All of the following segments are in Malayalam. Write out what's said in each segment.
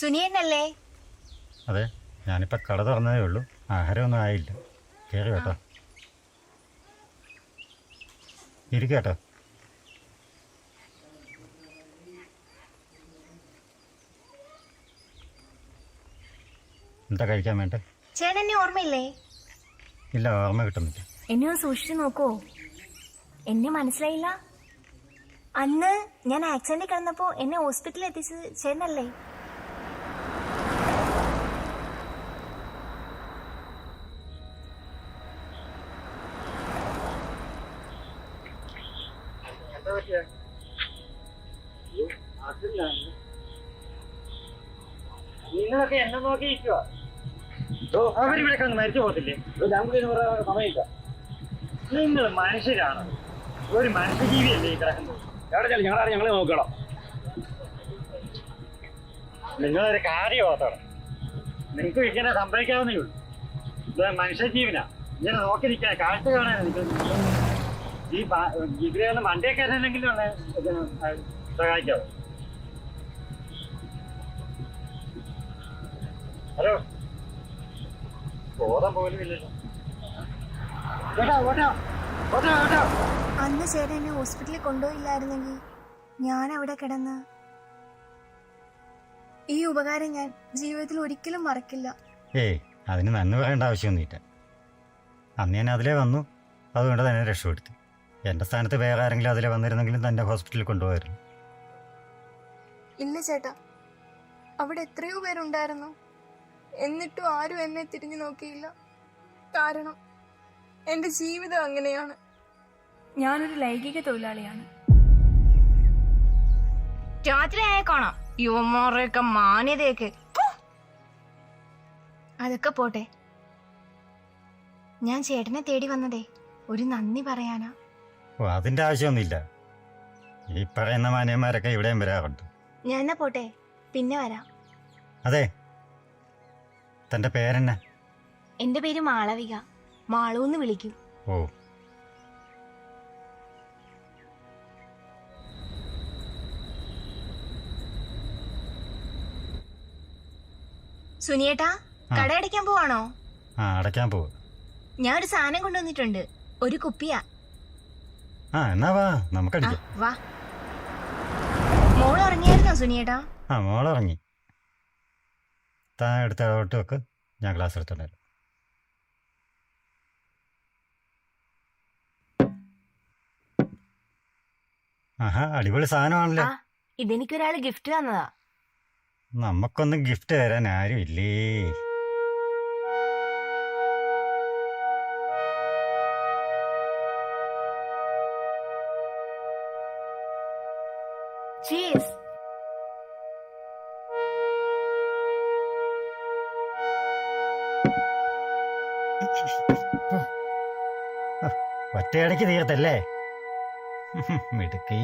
സുനിയനല്ലേ? അതെ ഞാനിപ്പോൾ കട തുറന്നതേ ഉള്ളൂ. ആഹാരമൊന്നും ആയില്ല. കേറി കേട്ടോ. ഇരിക്കട്ടോ എന്താ കഴിക്കാൻ വേണ്ടേ? ചേട്ടനെ ഓർമ്മയില്ലേ? ഇല്ല ഓർമ്മ കിട്ടുന്നില്ല. എന്നെ ഒന്ന് സൂക്ഷിച്ചു നോക്കോ. എന്നെ മനസ്സിലായില്ല? അന്ന് ഞാൻ ആക്സിഡന്റിൽ കിടന്നപ്പോ എന്നെ ഹോസ്പിറ്റലിൽ എത്തിച്ചത് ചേട്ടനല്ലേ? നിങ്ങളൊക്കെ എന്നെ നോക്കി നിൽക്കുക അവരിവിടെ കിടന്ന് മരിച്ചു പോകത്തില്ലേ സമയമില്ല. നിങ്ങൾ മനുഷ്യരാണ്. ഒരു മനുഷ്യജീവിയല്ലേ ഈ കിടക്കുന്നത്? എവിടെ ഞങ്ങളാണ് ഞങ്ങളെ നോക്കണം നിങ്ങളൊരു കാര്യം ഓർത്തണം. നിങ്ങൾക്ക് ഇങ്ങനെ സംഭവിക്കാവുന്നേ ഉള്ളൂ. ഇത് മനുഷ്യജീവനാ. ഇങ്ങനെ നോക്കി നിൽക്കാൻ കാഴ്ച കാണാൻ എനിക്ക് ഈ പ- ഇതിലെ ഒന്ന് മണ്ടേ കയറാനെങ്കിലും ഒന്ന് ഇതിന് സഹായിക്കാവോ? ഹലോ. ബോധം പോലും ഇല്ലല്ലോ അന്ന് ചേട്ടൻ എന്നെ ഹോസ്പിറ്റലിൽ കൊണ്ടുപോയില്ലായിരുന്നെങ്കിൽ ഞാൻ അവിടെ കിടന്ന് ഈ ഉപകാരം ഞാൻ ജീവിതത്തിൽ ഒരിക്കലും മറക്കില്ല. ഏയ് അതിന് നന്ദി വേണ്ട ആവശ്യമൊന്നുമില്ല അന്ന് ഞാൻ അതിലേ വന്നു. അതുകൊണ്ട് തന്നെ രക്ഷപ്പെടുത്തി. എന്റെ സ്ഥാനത്ത് വേറെ ആരെങ്കിലും അതിലെ വന്നിരുന്നെങ്കിലും തന്നെ ഹോസ്പിറ്റലിൽ കൊണ്ടുപോയിരുന്നു ഇല്ല ചേട്ടാ അവിടെ എത്രയോ പേരുണ്ടായിരുന്നു. എന്നിട്ടും ആരും എന്നെ തിരിഞ്ഞു നോക്കിയില്ല. കാരണം എന്റെ ജീവിതം അങ്ങനെയാണ്. ഞാനൊരു ലൈംഗിക തൊഴിലാളിയാണ്. രാത്രി ആയേക്കോണം യുവമാറൊക്കെ മാന്യതയൊക്കെ അതൊക്കെ പോട്ടെ. ഞാൻ ചേട്ടനെ തേടി വന്നതേ. ഒരു നന്ദി പറയാനാ. അതിന്റെ ആവശ്യമൊന്നുമില്ല. ഈ പറയുന്ന മാന്യന്മാരൊക്കെ ഇവിടെയും വരാറുണ്ട്. ഞാൻ എന്നാ പോട്ടെ. പിന്നെ വരാം. അതെ. തന്റെ പേരെന്നെ? എന്റെ പേര് മാളവിക. മാളു എന്ന് വിളിക്കും. ഓ. സുനിയേട്ടാ. കട അടയ്ക്കാൻ പോവാണോ? ആ അടയ്ക്കാൻ പോവുക ഞാൻ ഒരു സാധനം കൊണ്ടുവന്നിട്ടുണ്ട്. ഒരു കുപ്പിയാ. ആ എന്നാ വാ നമുക്ക് വാ. മോൾ ഉറങ്ങിയായിരുന്നോ സുനിയേട്ടാ? ആ മോൾ മോളിറങ്ങി താൻ എടുത്ത് വെക്ക്. ഞാൻ ക്ലാസ് എടുത്തോണ്ടായിരുന്നു ആഹാ അടിപൊളി സാധനമാണല്ലോ. ഇതെനിക്കൊരാൾ ഗിഫ്റ്റ് തന്നതാ. നമുക്കൊന്നും ഗിഫ്റ്റ് തരാൻ ആരും ഇല്ലേ. ചീസ് ഒറ്റയടയ്ക്ക് തീർത്തല്ലേ മിടുക്കി.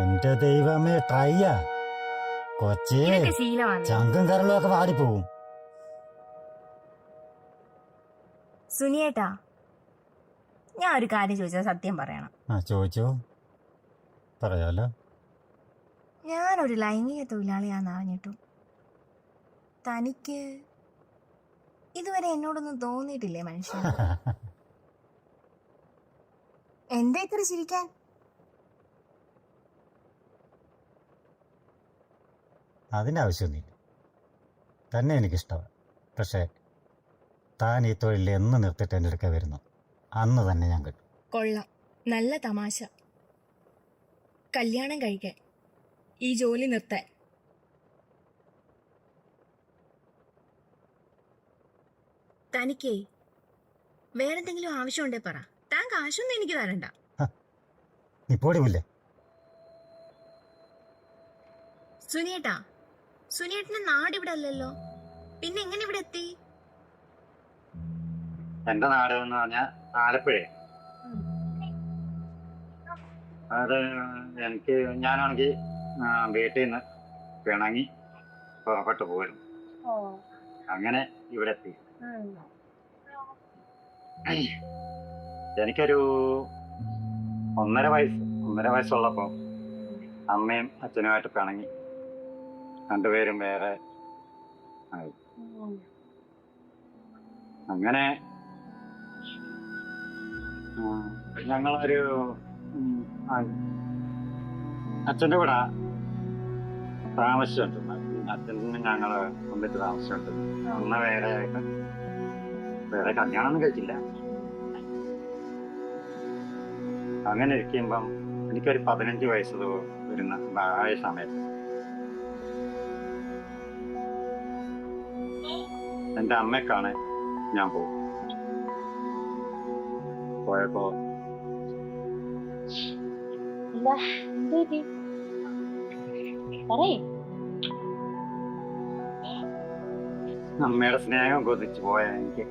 എന്റെ ദൈവമേ ട്രൈയാ കൊച്ചേ ചങ്കും കരളും ഒക്കെ വാടിപ്പോവും. സുനിയേട്ടാ ഞാൻ ഒരു കാര്യം ചോദിച്ചാൽ സത്യം പറയണം. ആ ചോദിച്ചോ. പറയാലോ? ഞാനൊരു ലൈംഗിക തൊഴിലാളിയാന്ന് അറിഞ്ഞിട്ടും തനിക്ക് ഇതുവരെ എന്നോടൊന്നും തോന്നിയിട്ടില്ലേ മനുഷ്യൻ എന്താ ഇത്ര ചിരിക്കാൻ അതിനാവശ്യമൊന്നുമില്ല തന്നെ എനിക്കിഷ്ടമാണ്. പക്ഷേ താൻ ഈ തൊഴിൽ എന്ന് നിർത്തിയിട്ട് എന്റെ അടുക്ക വരുന്നു. അന്ന് തന്നെ ഞാൻ കിട്ടും കൊള്ളാം. നല്ല തമാശ. കല്യാണം കഴിക്കാൻ. ഈ ജോലി നിർത്താൻ. തനിക്കേ വേറെന്തെങ്കിലും ആവശ്യമുണ്ടേ പറ. താൻ കാശൊന്നും എനിക്ക് തരണ്ട. സുനിയേട്ടാ സുനിയേട്ടന്റെ നാട് ഇവിടെ അല്ലല്ലോ. പിന്നെ എങ്ങനെ ഇവിടെ എത്തി? എന്റെ നാട് എന്ന് പറഞ്ഞാൽ ആലപ്പുഴ അത് എനിക്ക് ഞാനാണെങ്കിൽ വീട്ടിൽ നിന്ന് പിണങ്ങി പുറപ്പെട്ടു പോയിരുന്നു അങ്ങനെ ഇവിടെ എത്തി എനിക്കൊരു ഒന്നര വയസ്സ് ഒന്നര വയസ്സുള്ളപ്പോൾ അമ്മയും അച്ഛനുമായിട്ട് പിണങ്ങി. രണ്ടുപേരും വേറെ ആയി. അങ്ങനെ ഞങ്ങളൊരു അച്ഛന്റെ കൂടെ താമസിച്ചിട്ടുണ്ട്. അച്ഛൻ ഞങ്ങൾ കൊണ്ടിട്ട് താമസിച്ചിട്ടുണ്ട്. അന്ന് വേറെ ആയിട്ട് വേറെ കല്യാണമൊന്നും കഴിച്ചില്ല. അങ്ങനെ ഇരിക്കുമ്പം എനിക്കൊരു പതിനഞ്ച് വയസ്സ് വരുന്ന ആയ സമയത്ത് എന്റെ അമ്മയ്ക്കാണ് ഞാൻ പോകും പോയപ്പോ എന്താ എന്ത് പറ്റി പറയേ അമ്മയുടെ സ്നേഹം കൊതിച്ചു പോയ എനിക്ക്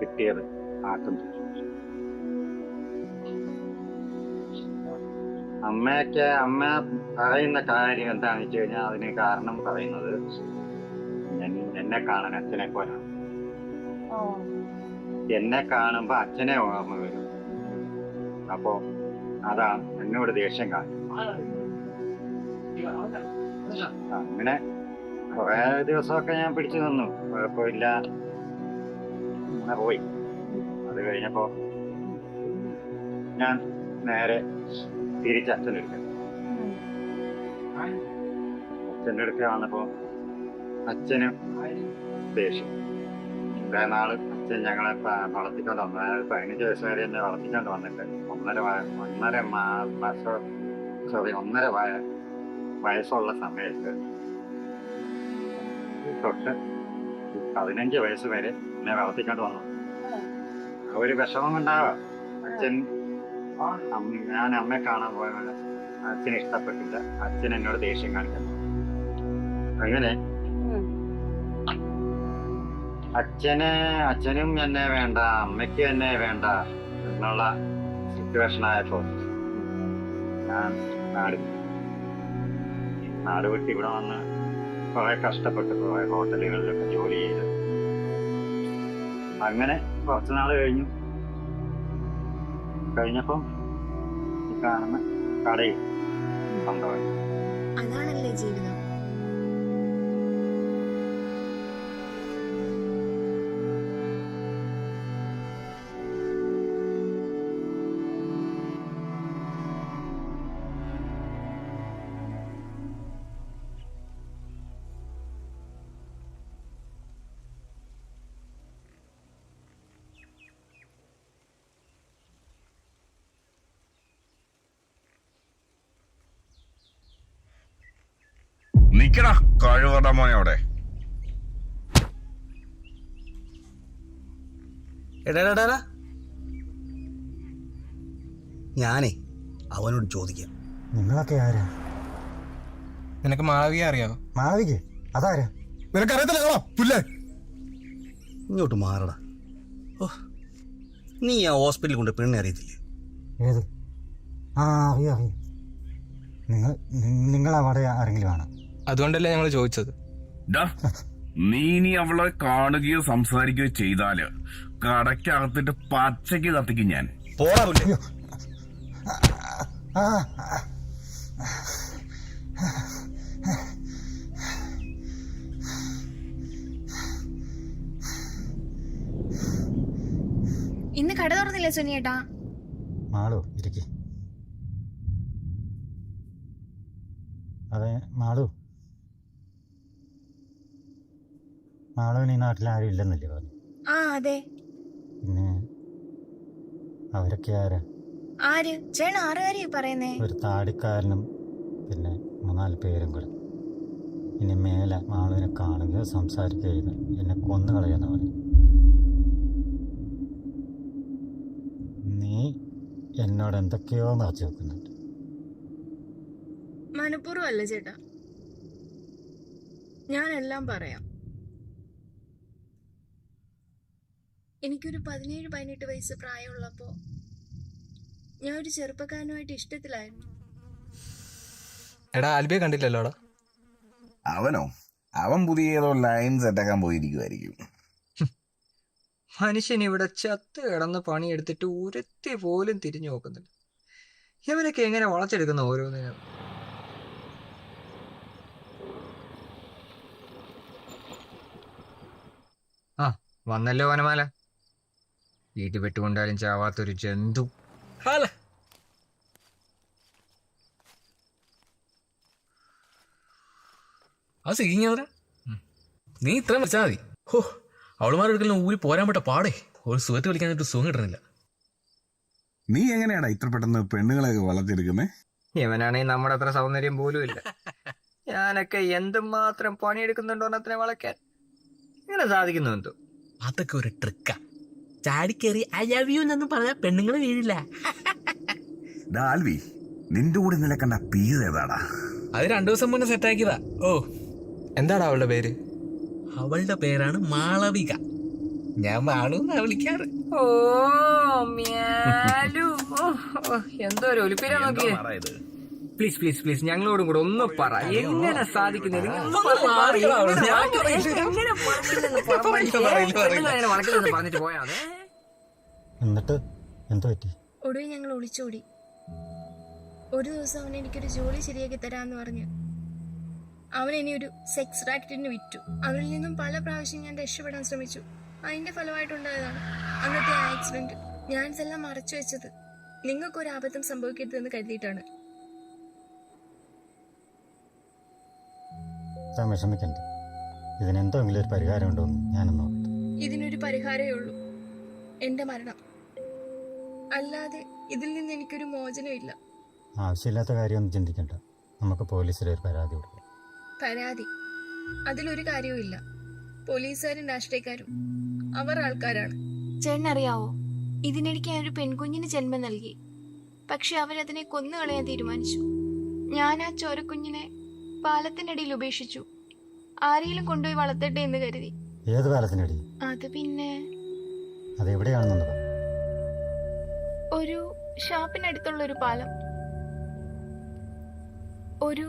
കിട്ടിയത് ആട്ടും അമ്മയൊക്കെ അമ്മ പറയുന്ന കാര്യം എന്താണെന്ന് വെച്ച് കഴിഞ്ഞാൽ അതിന് കാരണം പറയുന്നത് എന്നെ കാണാൻ അച്ഛനെ പോലെ ഓ എന്നെ കാണുമ്പോ അച്ഛനെ ഓർമ്മ വരും അപ്പോ അതാണ് എന്നോട് ദേഷ്യം കാണും അങ്ങനെ കുറെ ദിവസമൊക്കെ ഞാൻ പിടിച്ചു നിന്നു. കുഴപ്പമില്ല. അങ്ങനെ പോയി. അത് കഴിഞ്ഞപ്പോ ഞാൻ നേരെ തിരിച്ച് അച്ഛനെടുക്ക അച്ഛന്റെ അടുക്ക വന്നപ്പോ അച്ഛനും ദേഷ്യം. ഇത്രയും നാൾ ഞങ്ങളെ വളർത്തിക്കൊണ്ട് വന്നു അതായത് പതിനഞ്ച് വയസ്സ് വരെ എന്നെ വളർത്തിക്കൊണ്ട് വന്നിട്ട് ഒന്നര ഒന്നര മാസം സോറി ഒന്നര വയ വയസ്സുള്ള സമയത്ത് തൊട്ട് പതിനഞ്ച് വയസ്സ് വരെ എന്നെ വളർത്തിക്കൊണ്ട് വന്നു. ഒരു വിഷമം ഉണ്ടാവാം അച്ഛൻ ഞാൻ അമ്മയെ കാണാൻ പോയ അച്ഛനെ ഇഷ്ടപ്പെട്ടില്ല. അച്ഛൻ എന്നോട് ദേഷ്യം കാണിക്കുന്നു. അങ്ങനെ. അച്ഛന് അച്ഛനും എന്നെ വേണ്ട അമ്മയ്ക്കും എന്നെ വേണ്ട എന്നുള്ള സിറ്റുവേഷൻ ആയപ്പോ ഞാൻ നാട്. നാട് വിട്ട് ഇവിടെ വന്ന് കുറെ കഷ്ടപ്പെട്ട് കുറെ ഹോട്ടലുകളിലൊക്കെ ജോലി ചെയ്ത്. അങ്ങനെ കുറച്ച് നാൾ കഴിഞ്ഞു. കഴിഞ്ഞപ്പം കാണുന്ന കടയിൽ സ്വന്തമായി അതാണല്ലേ ജീവിതം? നിക്കടാ കഴിവറ മോനെ അവിടെ. എടാ എടാ, എടാ ഞാനേ അവനോട് ചോദിക്കാം. നിങ്ങളൊക്കെ ആരാ? നിനക്ക് മാളവിക അറിയാവോ? മാവിക്ക്? അതാരാ? നിനക്കറിയത്തില്ല പുല്ലേ. ഇങ്ങോട്ട് മാറടാ. ഓ നീ ആ ഹോസ്പിറ്റലിൽ കൊണ്ട് പെണ്ണെ അറിയത്തില്ലേ? ഏത്? ആ അറിയാം അറിയാം. നിങ്ങൾ നിങ്ങൾ അവിടെ ആരെങ്കിലും ആണ്? അതുകൊണ്ടല്ലേ ഞങ്ങൾ ചോദിച്ചത്? ഡാ നീ ഇനി അവളെ കാണുകയോ സംസാരിക്കുകയോ ചെയ്താൽ കടക്കകത്തിട്ട് പച്ചയ്ക്ക് കത്തിക്കും ഞാൻ. പോടാ പുല്ലേ. ഇന്ന് കട തുറന്നില്ലേ സുനിയേട്ടാ? മാളു ഇരിക്കേ. അതെ മാളു. മാളുവിന് ഈ നാട്ടിൽ ആരും ഇല്ലെന്നല്ലേ പറഞ്ഞു? ആ അതെ. പിന്നെ അവരൊക്കെ ആരാ? ആര്? ചേട്ടൻ ആറുകാരി പറയുന്നേ. ഒരു താടിക്കാരനും പിന്നെ മൂന്നാൽ പേരും കൂടെ. ഇനി മേലെ മാളുവിനെ കാണുകയോ സംസാരിക്കുകയോ ചെയ്ത് എന്നെ കൊന്നു കളയുന്ന പറഞ്ഞു. നീ എന്നോട് എന്തൊക്കെയോ നിറച്ചു വെക്കുന്നുണ്ട്. ചേട്ടാ. എല്ലാം പറയാം. എനിക്കൊരു പതിനേഴ് പതിനെട്ട് വയസ്സ് പ്രായമുള്ളപ്പോൾ ഞാൻ ഒരു ചെറുപ്പക്കാരനുമായിട്ട് ഇഷ്ടത്തിലായിരുന്നു. എടാ ആൽബിയെ കണ്ടില്ലല്ലോടാ അവനോ? അവൻ പുതിയ ഏതോ ലൈൻ സെറ്റാക്കാൻ പോയിരിക്കുമായിരിക്കും മനുഷ്യൻ ഇവിടെ ചത്ത് കിടന്ന് പണിയെടുത്തിട്ട് ഒരുത്തി പോലും തിരിഞ്ഞു നോക്കുന്നില്ല. ഇവനൊക്കെ എങ്ങനെ വളച്ചെടുക്കുന്ന ഓരോന്നിനും? ആ വന്നല്ലോ വനമാല. വീട്ടിൽ പെട്ടുകൊണ്ടാലും ചാവാത്തൊരു ജന്തു. ഹല. അത് സിഗിങ്ങാ നീ ഇത്ര വെച്ചാൽ മതി. ഹോ അവളുമാരൊരിക്കലും ഊരി പോരാൻ പറ്റ പാടേ. ഒരു സുഖത്ത് വിളിക്കാനായിട്ട് സുഖം കിട്ടണില്ല നീ എങ്ങനെയാടാ ഇത്ര പെട്ടെന്ന് പെണ്ണുങ്ങളെയൊക്കെ വളർത്തിയെടുക്കുന്നേ? ഇവനാണെങ്കിൽ നമ്മുടെ അത്ര സൗന്ദര്യം പോലും ഇല്ല ഞാനൊക്കെ എന്തുമാത്രം പണിയെടുക്കുന്നുണ്ടോ അത്ര വളയ്ക്കാൻ. ഇങ്ങനെ സാധിക്കുന്നു എന്തോ അതൊക്കെ ഒരു ട്രിക്കാ ചാടിക്കേറി ഐ ലവ് യു എന്നൊന്നും പറഞ്ഞാൽ പെണ്ണുങ്ങൾ വീഴില്ല. ഡാൽവി നിന്റെ കൂടെ ഇന്നലെ കണ്ട പീസ് ഏതാടാ? അത് രണ്ടു ദിവസം മുന്നേ സെറ്റാക്കിയതാ ഓ. എന്താടാ അവളുടെ പേര്? അവളുടെ പേരാണ് മാളവിക. ഞാൻ മാളു എന്നാ വിളിക്കാറ്. ഓ മ്യാലു. ഓ, ഓ, എന്തോ ഒരു ഒലിപ്പിരാ നോക്കിയേ. പ്ലീസ് പ്ലീസ് പ്ലീസ് ഞങ്ങളോടും കൂടെ ഒന്ന് പറ. എങ്ങനെ സാധിക്കുന്നത്? പറഞ്ഞിട്ട്. എന്നിട്ട് എന്തോ പറ്റി? ഒടുവിൽ ഞങ്ങൾ ഒളിച്ചോടി. ഒരു ദിവസം അവൻ എനിക്കൊരു ജോലി ശരിയാക്കി തരാന്ന് പറഞ്ഞു. അവൻ ഇനി ഒരു സെക്സ് റാക്കറ്റിന് വിറ്റു. അവരിൽ നിന്നും പല പ്രാവശ്യം ഞാൻ രക്ഷപ്പെടാൻ ശ്രമിച്ചു. അതിന്റെ ഫലമായിട്ടുണ്ടായതാണ് അന്നത്തെ ആക്സിഡന്റ്. ഞാൻ ഇതെല്ലാം മറച്ചു വെച്ചത് നിങ്ങൾക്കൊരു അബദ്ധം സംഭവിക്കരുതെന്ന് കരുതിയിട്ടാണ്. താൻ വിഷമിക്കണ്ട ഇതിനെന്തെങ്കിലും ഒരു പരിഹാരം ഉണ്ടോന്ന് ഞാനൊന്ന് നോക്കട്ടെ. ഇതിനൊരു പരിഹാരമേ ഉള്ളൂ. എന്റെ മരണം. അല്ലാതെ ഇതിൽ നിന്ന് എനിക്കൊരു മോചനമില്ല ആവശ്യമില്ലാത്ത കാര്യമൊന്നും ചിന്തിക്കണ്ട. നമുക്ക് പോലീസിൽ ഒരു പരാതി കൊടുക്കാം. പരാതി? അതിലൊരു കാര്യവുമില്ല പോലീസുകാരും രാഷ്ട്രീയക്കാരും അവർ ആൾക്കാരാണ്. ചേട്ടനറിയാവോ? ഇതിനിടയ്ക്ക് ഞാൻ ഒരു പെൺകുഞ്ഞിന് ജന്മം നൽകി. പക്ഷെ അവരതിനെ കൊന്നുകളയാൻ തീരുമാനിച്ചു. ഞാൻ ആ ചോരക്കുഞ്ഞിനെ പാലത്തിനടിയിൽ ഉപേക്ഷിച്ചു ആരെങ്കിലും കൊണ്ടുപോയി വളർത്തട്ടെ എന്ന് കരുതി ഏത് പാലത്തിനടി അത് പിന്നെ അതെവിടെയാണെന്നൊന്ന് പറ ഒരു ഷാപ്പിനടുത്തുള്ള ഒരു പാലം ഒരു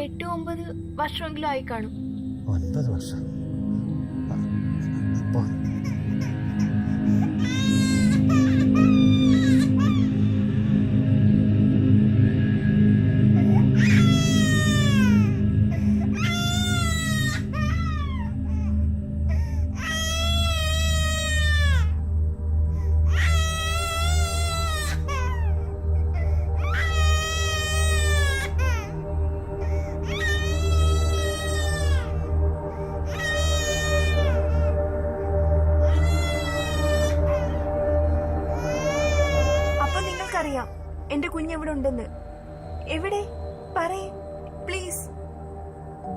എട്ട് ഒമ്പത് വർഷമെങ്കിലും ആയി കാണും ഒൻപത് വർഷം അപ്പോ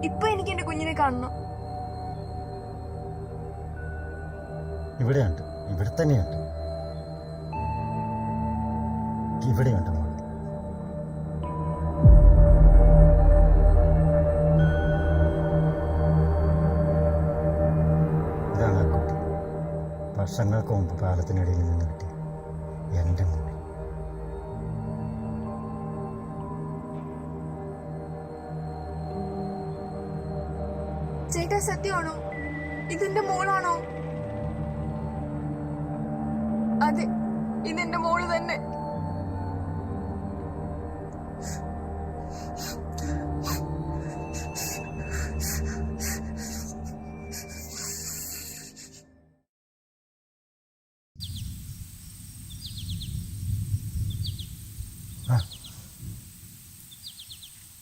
ഇപ്പൊ എനിക്ക് എന്റെ കുഞ്ഞിനെ കാണണം. ഇവിടെയുണ്ട്. ഇവിടെ തന്നെയുണ്ട്. ഇവിടെയുണ്ട് വർഷങ്ങൾക്ക് മുമ്പ് പാലത്തിനിടയിൽ നിന്ന് കിട്ടിയ എന്റെ സത്യമാണോ? ഇതെന്റെ മോളാണോ? അതെ ഇതെന്റെ മോൾ തന്നെ.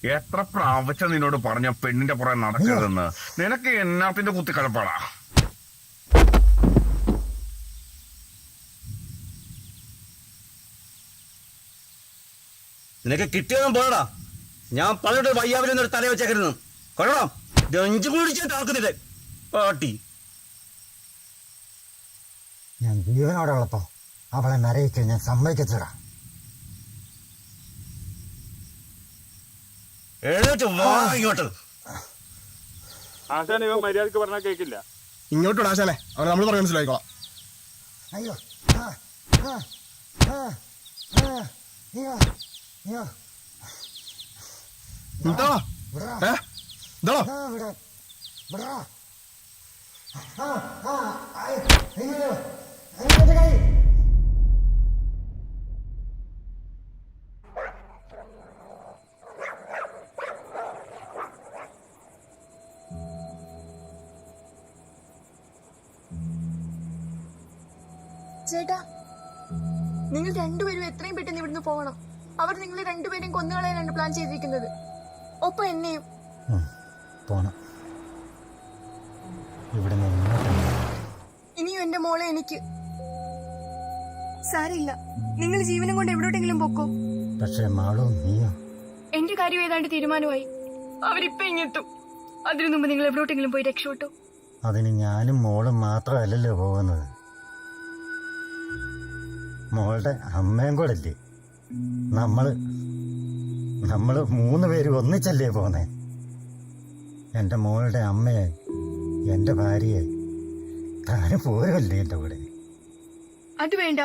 എത്ര പ്രാവശ്യം നിന്നോട് പറഞ്ഞ പെണ്ണിന്റെ പുറകെ നടക്കരുതെന്ന് നിനക്ക് എന്നാത്തിന്റെ കുത്തിക്കളപ്പാടാ നിനക്ക് കിട്ടിയതും പോടാ ഞാൻ പറഞ്ഞിട്ട് വയ്യാവിൽ നിന്നൊരു തല വെച്ചേക്കരുന്നു കൊള്ളാം. രഞ്ചു കുടിച്ചിട്ട് ആക്കുന്നില്ലേ? പാട്ടി. ഞാൻ ജീവനോടെ ഉള്ളപ്പോ അവളെ നരയിക്കാൻ ഞാൻ സമ്മതിക്കച്ചടാ എഴുന്നേറ്റ് വാ ഇങ്ങോട്ട്. ആശാൻ ഇവൻ മര്യാദയ്ക്ക് പറഞ്ഞാൽ കേൾക്കില്ല ഇങ്ങോട്ട് ആശാനെ. അവനെ നമ്മൾ പറഞ്ഞു മനസ്സിലായിക്കോളാം. അയ്യോ. ആ, ആ, ആ, ആ, അയ്യോ, അയ്യോ, എന്താ ഏ? എന്താ ആ, വിടാ. ആ, ആ, ആയ്, അയ്യോ, നിങ്ങൾ രണ്ടുപേരും എത്രയും പെട്ടെന്ന് ഇവിടുന്ന് പോകണം. അവർ നിങ്ങളെ രണ്ടുപേരെയും കൊന്നുകളയാനാണ് പ്ലാൻ ചെയ്തിരിക്കുന്നത്. ഒപ്പം എന്നെയും. പോണം. ഇവിടെ ഇനിയും എന്റെ മോളെ എനിക്ക്. സാരില്ല നിങ്ങൾ ജീവനം കൊണ്ട് എവിടോട്ടെങ്കിലും പൊക്കോ? പക്ഷേ മാളോ നീയോ. എന്റെ കാര്യം ഏതാണ്ട് തീരുമാനമായി. അവരിപ്പോ ഇങ്ങെത്തും. അതിനു മുമ്പ് നിങ്ങൾ എവിടോട്ടെങ്കിലും പോയി രക്ഷപ്പെട്ടു. അതിന് ഞാനും മോളും മാത്രമല്ലല്ലോ പോകുന്നത്. മോളുടെ അമ്മയും കൂടെ അല്ലേ നമ്മൾ നമ്മൾ മൂന്ന് പേര് ഒന്നിച്ചല്ലേ പോന്നെ? എന്റെ മോളുടെ അമ്മയെ എന്റെ ഭാര്യയെ താനും പോരല്ലേ എന്റെ കൂടെ? അത് വേണ്ട.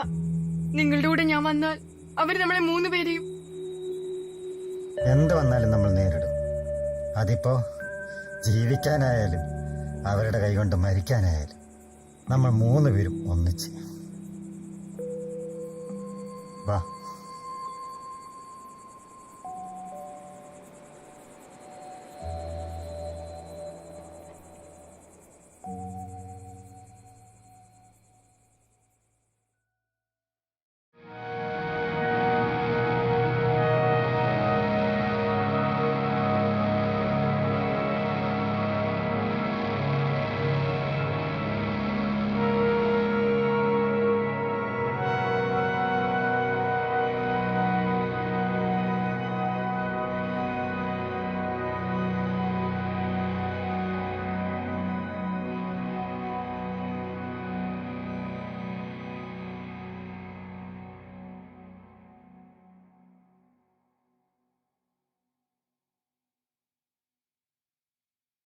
നിങ്ങളുടെ കൂടെ ഞാൻ വന്നാൽ അവർ നമ്മളെ മൂന്ന് പേരെയും എന്ത് വന്നാലും നമ്മൾ നേരിടും. അതിപ്പോ ജീവിക്കാനായാലും അവരുടെ കൈകൊണ്ട് മരിക്കാനായാലും നമ്മൾ മൂന്ന് പേരും ഒന്നിച്ച്. വാ